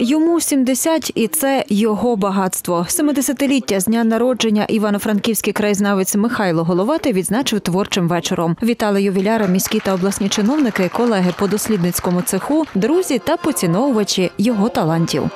Йому 70 і це його багатство. 70-ліття з дня народження івано-франківський краєзнавець Михайло Головати відзначив творчим вечором. Вітали ювіляра міські та обласні чиновники, колеги по дослідницькому цеху, друзі та поціновувачі його талантів.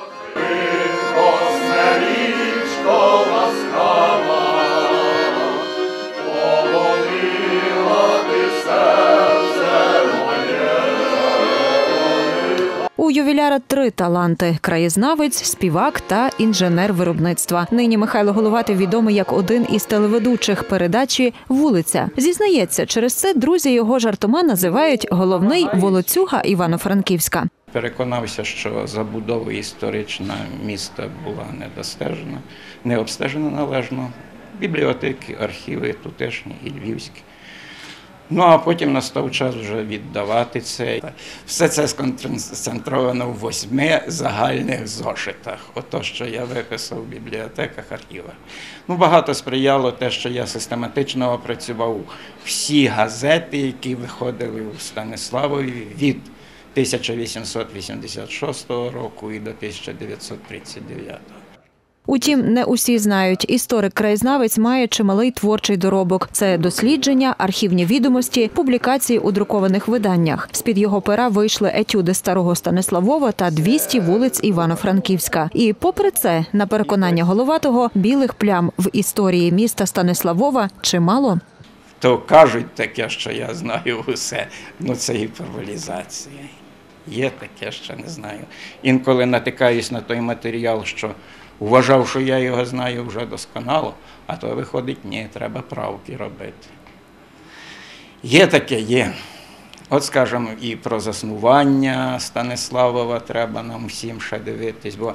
У ювіляра три таланти: краєзнавець, співак та інженер виробництва. Нині Михайло Головатий відомий як один із телеведучих передачі Вулиця. Зізнається, через це друзі його жартома називають головний волоцюга Івано-Франківська. Переконався, що забудова історична міста була недостежена, не обстежена належно. Бібліотеки, архіви тутешні і львівські. Ну а потім настав час вже віддавати це. Все це сконцентровано в восьми загальних зошитах. Ото, що я виписав в бібліотеках, архівах. Ну, багато сприяло те, що я систематично опрацював всі газети, які виходили у Станиславові від 1886 року і до 1939. Утім, не усі знають, історик-краєзнавець має чималий творчий доробок. Це дослідження, архівні відомості, публікації у друкованих виданнях. З під його пера вийшли етюди старого Станиславова та 200 вулиць Івано-Франківська. І, попри це, на переконання головатого, білих плям в історії міста Станиславова чимало. То кажуть таке, що я знаю усе. Ну це гіперболізація. Є таке, що не знаю. Інколи натикаюсь на той матеріал, що вважав, що я його знаю вже досконало, а то виходить, ні, треба правки робити. Є таке, є. От, скажімо, і про заснування Станиславова треба нам всім ще дивитись, бо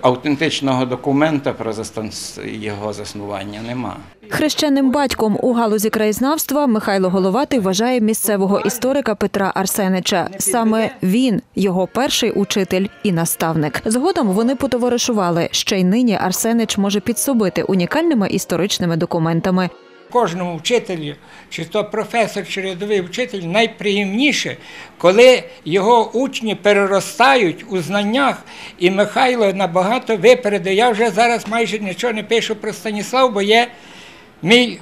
автентичного документа про його заснування нема. Хрещеним батьком у галузі краєзнавства Михайло Головатий вважає місцевого історика Петра Арсенича. Саме він його перший учитель і наставник. Згодом вони потоваришували. Ще й нині Арсенич може підсобити унікальними історичними документами. Кожному вчителю, чи то професор, чи рядовий вчитель, найприємніше, коли його учні переростають у знаннях, і Михайло набагато випередив. Я вже зараз майже нічого не пишу про Станіслав, бо є мій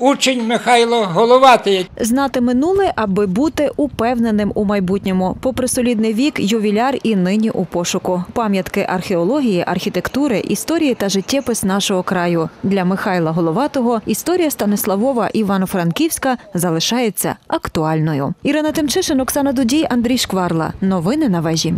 учень Михайло Головатий, Знати минуле, аби бути упевненим у майбутньому. Попри солідний вік, ювіляр і нині у пошуку. Пам'ятки археології, архітектури, історії та життєпис нашого краю. Для Михайла Головатого історія Станиславова Івано-Франківська залишається актуальною. Ірина Тимчишин, Оксана Дудій, Андрій Шкварла. Новини на вежі.